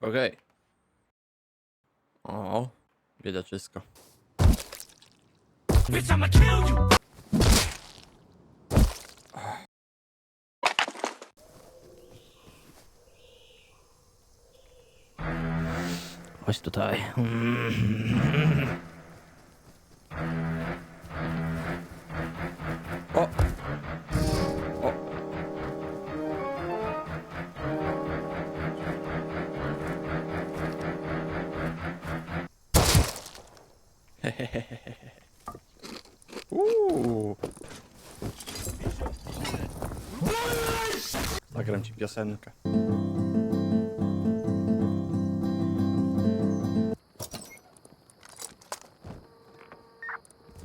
Okej. O, biedaczysko. Bitch, I'ma kill you. Chodź tutaj. Piosenkę.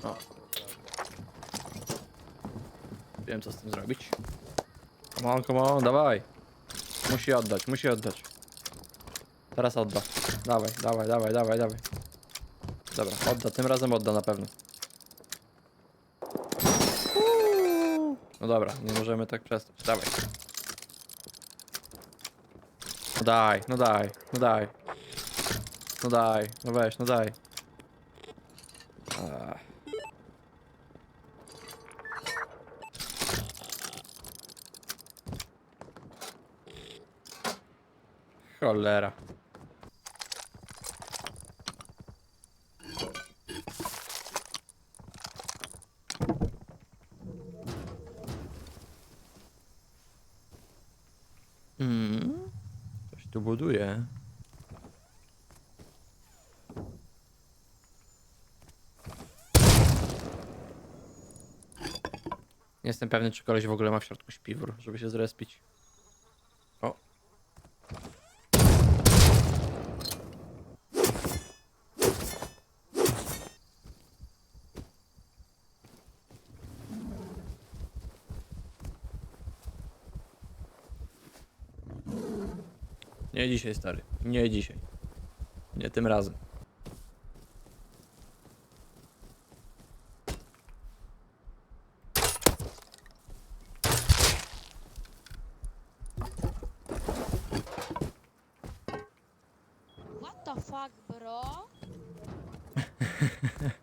O. Wiem co z tym zrobić. Come on, come on, dawaj. Musi oddać, musi oddać. Teraz odda. Dawaj, dawaj, dawaj, dawaj, dawaj. Dobra, odda, tym razem odda na pewno. No dobra, nie możemy tak przestać. Dawaj. No daj, no daj, no daj. No daj, no weź, no daj. Ach. Cholera. Buduje. Nie jestem pewny, czy koleś w ogóle ma w środku śpiwór, żeby się zrespić. Dzisiaj, stary. Nie dzisiaj. Nie tym razem. What the fuck, bro?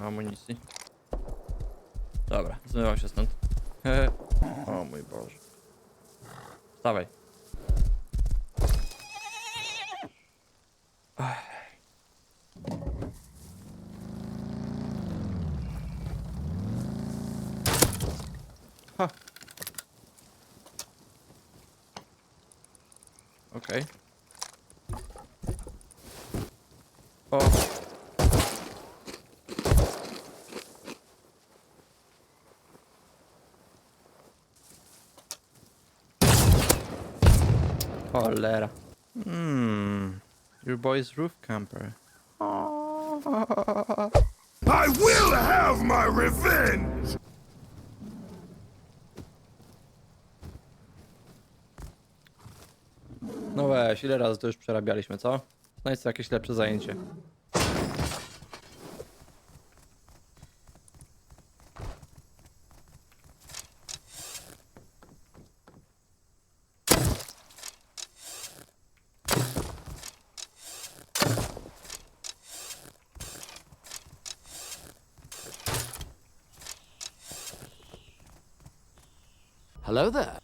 ma amunicji. Dobra, zmywam się stąd. O mój Boże. Wstawaj. Okej. O. Cholera. Hmm. Your boy's roof camper. I will have my revenge. No weź, ile razy to już przerabialiśmy, co? Znajdź sobie jakieś lepsze zajęcie. Hello there.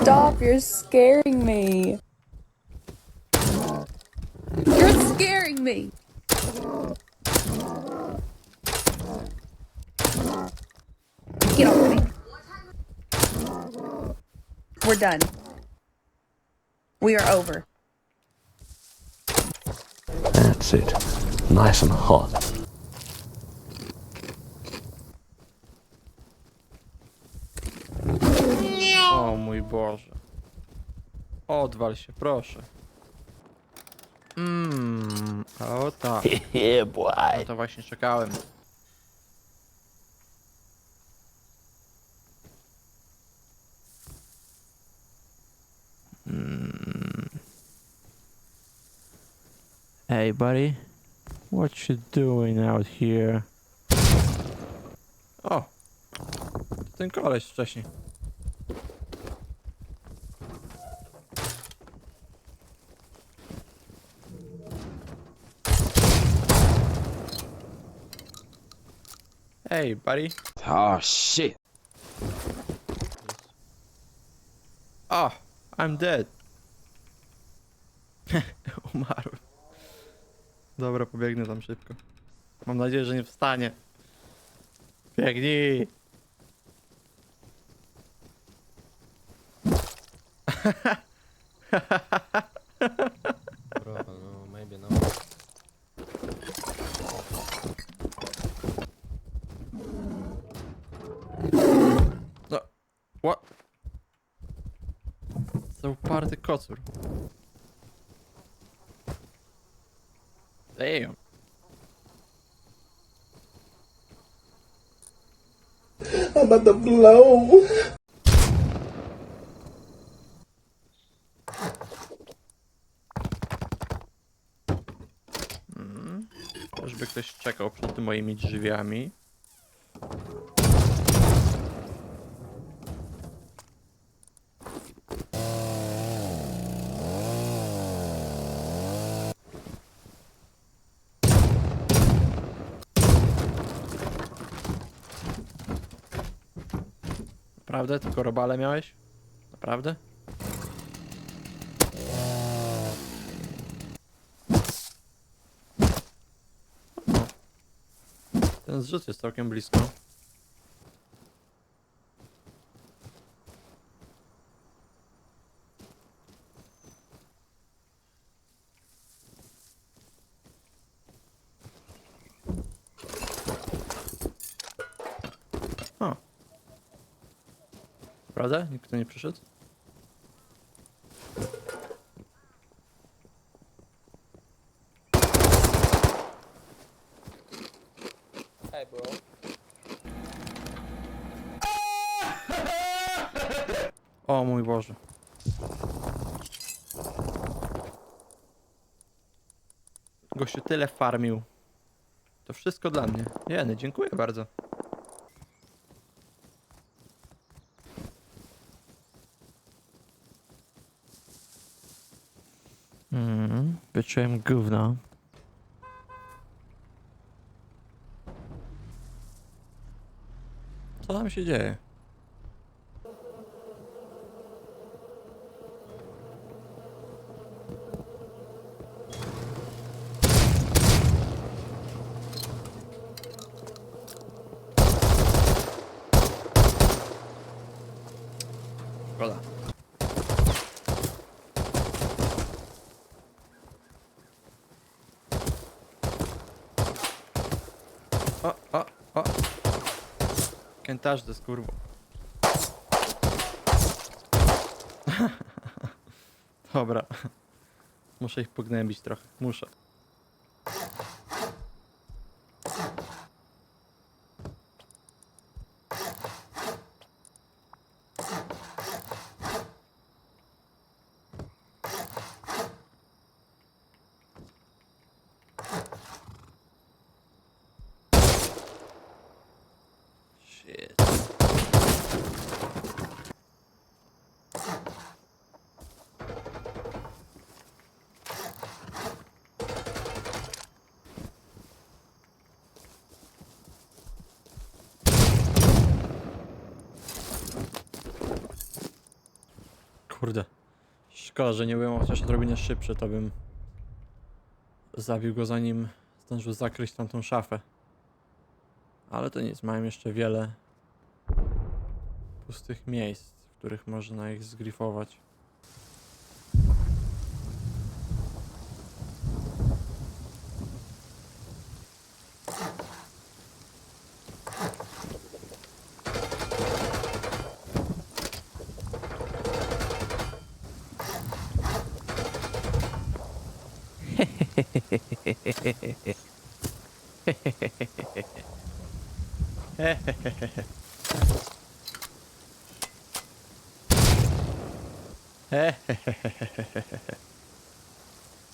Stop, you're scared. Done. We are over. That's it. Nice and hot. O mój Boże. Odwal się, proszę. Mmm, o tak. yeah, boy. No to właśnie czekałem. Mm. Hey, buddy. What you doing out here? O! To ten koleś wcześniej. Hey, buddy. Oh shit. Oh, I'm dead. Umarłem. Dobra, pobiegnę tam szybko. Mam nadzieję, że nie wstanie. Biegnij! Bro, no maybe no. No, what? Za uparty kocur. Damn. I'm about to blow. Żeby ktoś czekał przed moimi drzwiami. Naprawdę? Tylko robale miałeś? Naprawdę? Ten zrzut jest całkiem blisko. O. Prawda? Nikt nie przyszedł? O mój Boże. Gościu tyle farmił. To wszystko dla mnie. Jeny, dziękuję bardzo. Wyczułem gówno. Co tam się dzieje? Szkoda. O, o, o. Kętarzdy z kurwą. Dobra. Muszę ich pognębić trochę. Muszę. Kurde. Szkoda, że nie byłem chociaż odrobinę szybszy, to bym zabił go zanim zdążył zakryć tamtą szafę. Ale to nic, mają jeszcze wiele pustych miejsc, w których można ich zgrifować.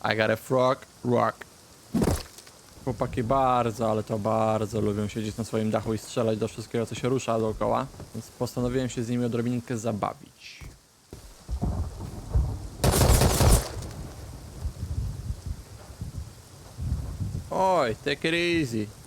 I got a frog rock. Chłopaki bardzo, ale to bardzo lubią siedzieć na swoim dachu i strzelać do wszystkiego, co się rusza dookoła. Więc postanowiłem się z nimi odrobinkę zabawić. Oj, take it easy.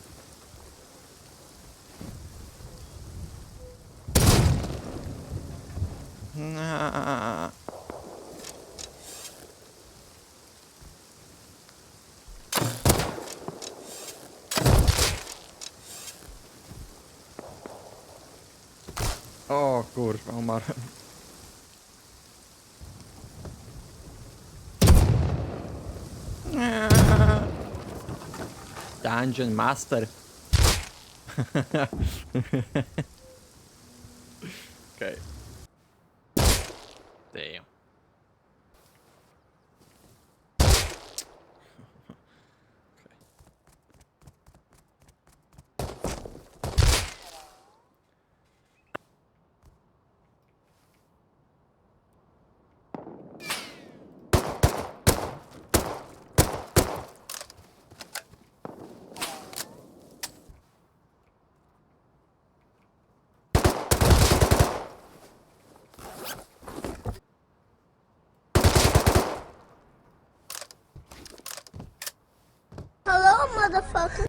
Dungeon Master. motherfucker.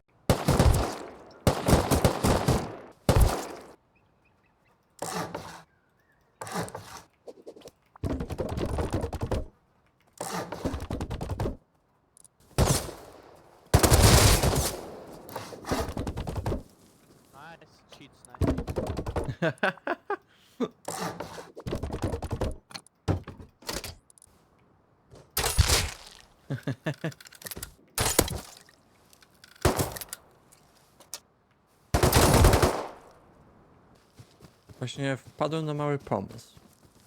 Właśnie wpadłem na mały pomysł.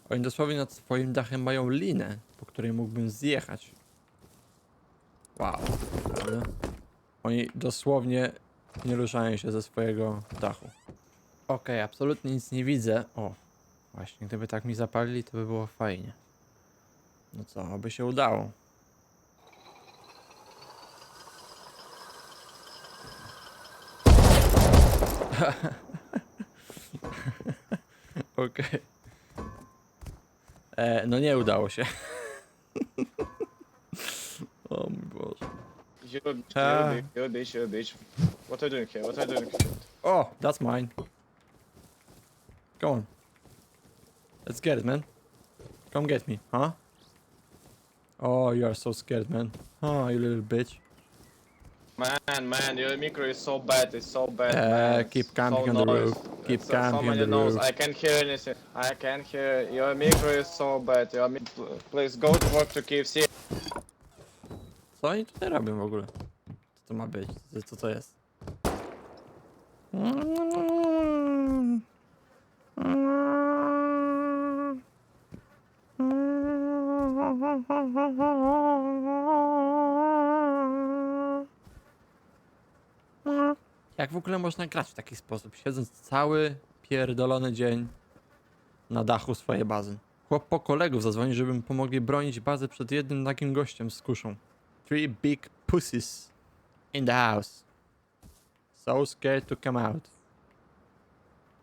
Oni dosłownie nad swoim dachem mają linę, po której mógłbym zjechać. Wow, prawda? Oni dosłownie nie ruszają się ze swojego dachu. Okej, absolutnie nic nie widzę. O, właśnie, gdyby tak mi zapalili, to by było fajnie. No co, aby się udało. Okej. E, No nie udało się. o mój Boże. You, you, Ah. bitch, you bitch, you bitch. What are you doing here? What are you doing here? Oh, that's mine. Go on. Let's get it, man. Come get me, huh? Oh, you are so scared, man. Oh, you little bitch. Man, man, your micro is so bad. It's so bad. Uh, man. keep So camping on the noise. roof. Keep It's so- camping so on many the noise. I can't hear anything. I can't hear. Your micro is so bad. Your mi- Please go to work to KFC. Co oni tutaj robią w ogóle? Co to ma być? Co, co to jest? Jak w ogóle można grać w taki sposób, siedząc cały pierdolony dzień na dachu swojej bazy? Chłop po kolegów zadzwoni, żeby mi pomogli bronić bazę przed jednym nagim gościem z kuszą. Three big pussies in the house. So scared to come out.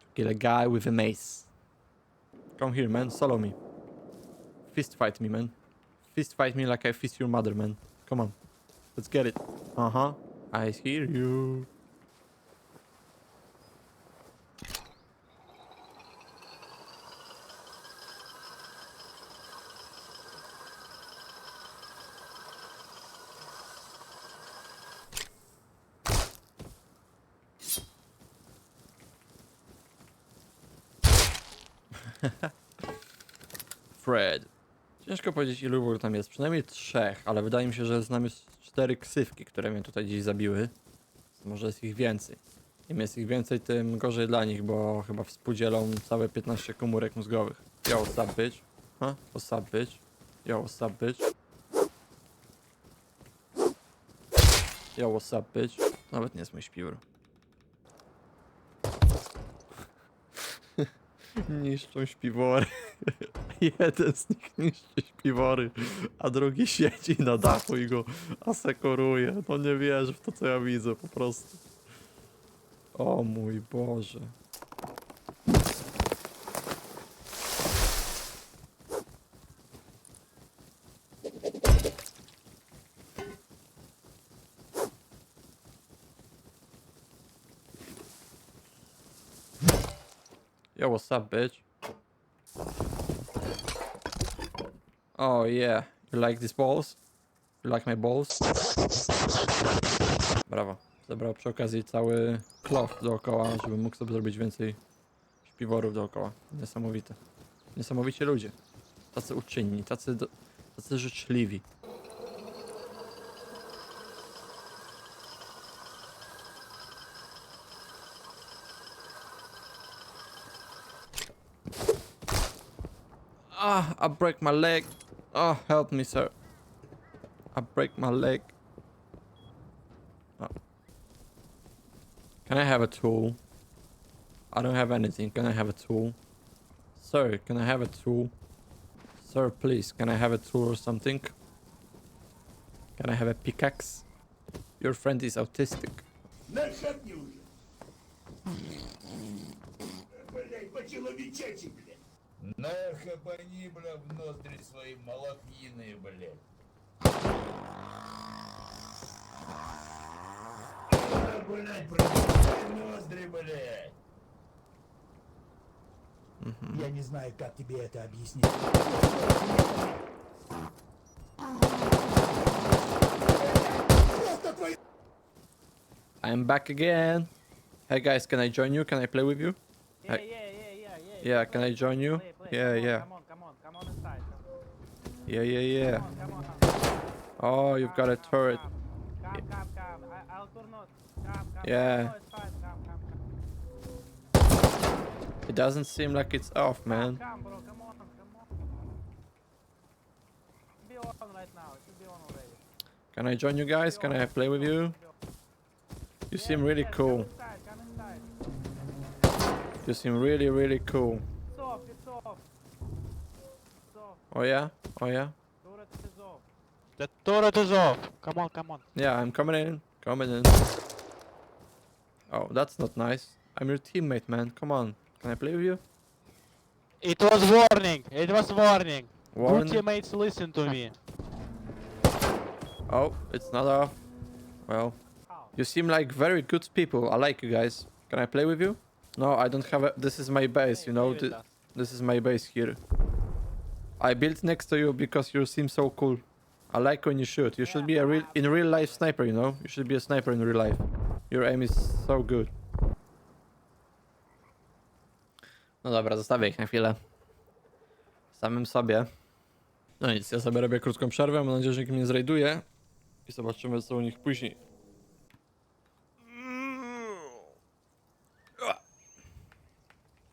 To kill a guy with a mace. Come here, man. Follow me. Fist fight me, man. Fist fight me like I fist your mother, man. Come on. Let's get it. Uh huh. I hear you. Fred. Ciężko powiedzieć ilu wróg tam jest. Przynajmniej trzech, ale wydaje mi się, że znam już cztery ksywki, które mnie tutaj dziś zabiły. Może jest ich więcej. Im jest ich więcej, tym gorzej dla nich, bo chyba współdzielą całe 15 komórek mózgowych. Yo, what's up, bitch? Huh? What's up, bitch? Yo, what's up, bitch? Yo, what's up, bitch? Nawet nie jest mój śpiwór. Niszczą śpiwory. Jeden z nich niszczy śpiwory, a drugi siedzi na dachu i go asekoruje. No nie wierzę w to, co ja widzę po prostu. O mój Boże. Yo, what's up, bitch? Oh yeah, you like these balls? You like my balls? Brawo. Zebrał przy okazji cały cloth dookoła, żeby mógł sobie zrobić więcej śpiworów dookoła. Niesamowite. Niesamowici ludzie. Tacy uczynni, tacy, do, tacy życzliwi. Ah, I break my leg. Oh, help me, sir. I break my leg. Oh. Can I have a tool? I don't have anything. Can I have a tool? Sir, can I have a tool? Sir, please, can I have a tool or something? Can I have a pickaxe? Your friend is autistic. Начхапни уже. Блять, Блядь. Нахапани, бля, в ноздри свои малахины, блядь. А, Блядь, пробивай ноздри, блядь. Я не знаю, как тебе это объяснить. I'm back again. Hey guys, can I join you? Can I play with you? Yeah, I- yeah, yeah, can I join you? Play, play. Yeah, come yeah. On, come on, come on, inside. Yeah, yeah, yeah. Come on, come. Oh, you've got a turret. Come, come, come. come. I, I'll turn on. Come, come. Yeah. It doesn't seem like it's off, man. Come, bro. Come on, come on. On right now. It should be on already. Can I join you guys? Can I play with you? You seem really cool. Come inside, come inside. You seem really, really cool. It's off, it's off. It's off. Oh yeah? Oh yeah? Turret is off. The turret is off. Come on, come on. Yeah, I'm coming in. Coming in. Oh, that's not nice. I'm your teammate, man. Come on. Can I play with you? It was warning. It was warning. Warren? Good teammates, listen to me. Oh, it's not off. Well, you seem like very good people. I like you guys. Can I play with you? No, I don't have a... This is my base, you know? This is my base here. I built next to you because you seem so cool. I like when you shoot. You should be a real in real life sniper, you know? You should be a sniper in real life. Your aim is so good. No dobra, zostawię ich na chwilę. Samym sobie. No nic, ja sobie robię krótką przerwę. Mam nadzieję, że nikt mnie nie zrajduje. I zobaczymy co u nich później.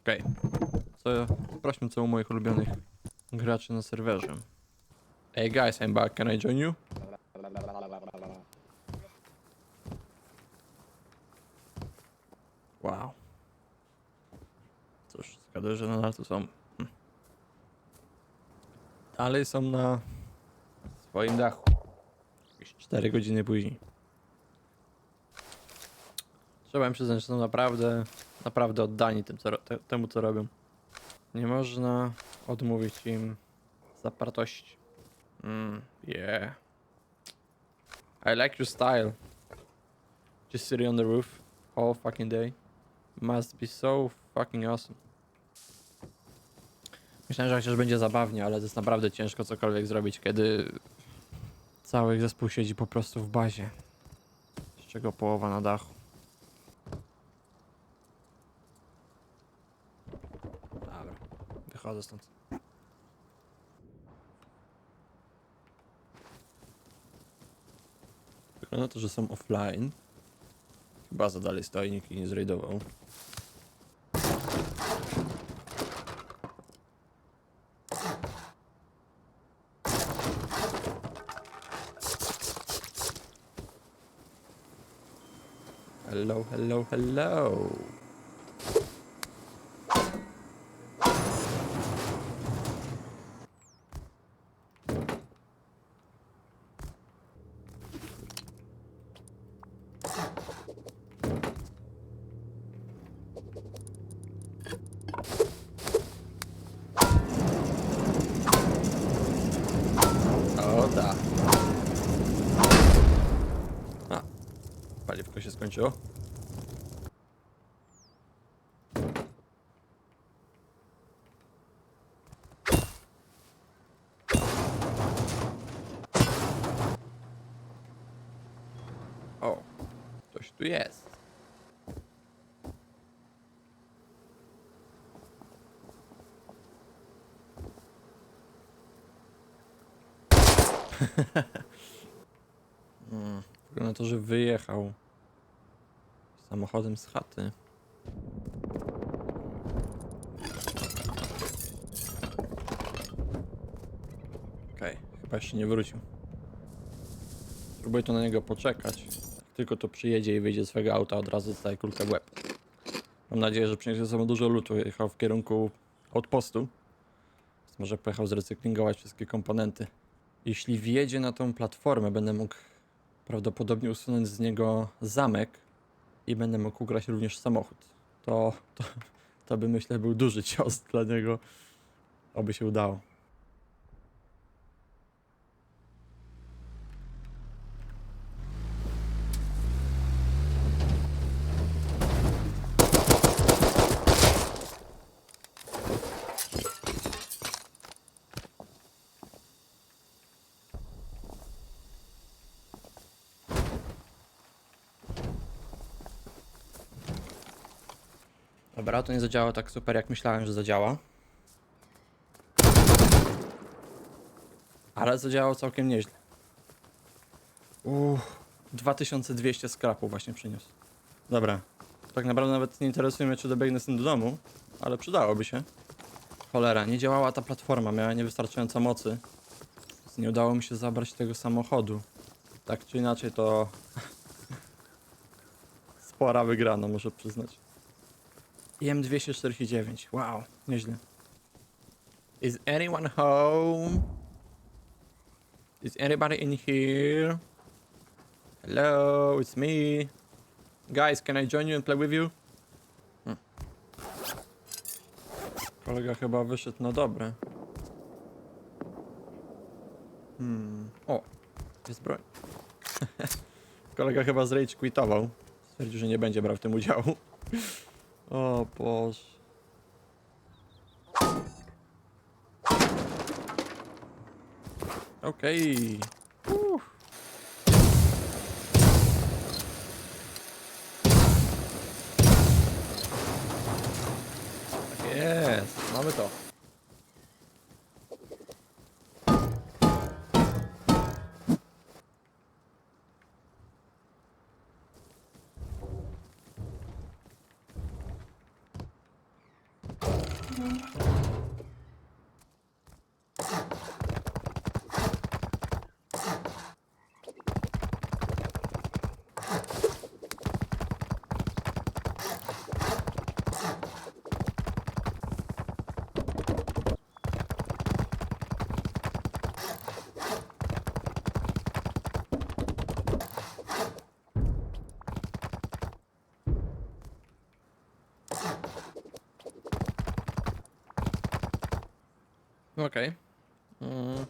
Okej. Co, sprawdźmy co u moich ulubionych graczy na serwerze. Hey guys, I'm back. Can I join you? Wow. Cóż, zgaduję, że nadal tu są. Hm. Dalej są na swoim dachu. Jakieś 4 godziny później. Trzeba im przyznać, że są naprawdę, naprawdę oddani tym, co, te, temu, co robią. Nie można odmówić im zapartości. Mm, yeah. I like your style. Just sitting on the roof all fucking day. Must be so fucking awesome. Myślałem, że chociaż będzie zabawnie, ale to jest naprawdę ciężko cokolwiek zrobić, kiedy cały zespół siedzi po prostu w bazie. Z czego połowa na dachu. Dobra. Wychodzę stąd. Wygląda to, że są offline. Chyba za dalej stoi, nikt ich nie zrejdował. Hello, hello, hello. O tak. A, się skończyło. O, ktoś tu jest. Mm, Wygląda na to, że wyjechał samochodem z chaty. Okej, chyba jeszcze nie wrócił. Spróbuję tu na niego poczekać. Jak tylko to przyjedzie i wyjdzie z swojego auta, od razu dostaje kulkę w łeb. Mam nadzieję, że przyniesie ze sobą dużo lutu. Jechał w kierunku outpostu. Może pojechał zrecyklingować wszystkie komponenty. Jeśli wjedzie na tą platformę, będę mógł prawdopodobnie usunąć z niego zamek i będę mógł ugrać również samochód. To, to, to by myślę był duży cios dla niego. Oby się udało. Dobra, to nie zadziała tak super jak myślałem, że zadziała. Ale zadziałało całkiem nieźle. Uff, 2200 skrapu właśnie przyniósł. Dobra, tak naprawdę nawet nie interesuje mnie, czy dobiegnę z tym do domu, ale przydałoby się. Cholera, nie działała ta platforma, miała niewystarczająco mocy. Więc nie udało mi się zabrać tego samochodu. Tak czy inaczej to... Spora wygrana, muszę przyznać. IM 249. Wow, nieźle. Is anyone home? Is anybody in here? Hello, it's me. Guys, can I join you and play with you? Hm. Kolega chyba wyszedł na dobre. Hmm. O, jest broń. Kolega chyba z rage quitował. Stwierdził, że nie będzie brał w tym udziału. Oh, o Boże. Okej. Uff. Mm-hmm. Okej. Mm,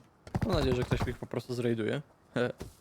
Mam nadzieję, że ktoś ich po prostu zrajduje.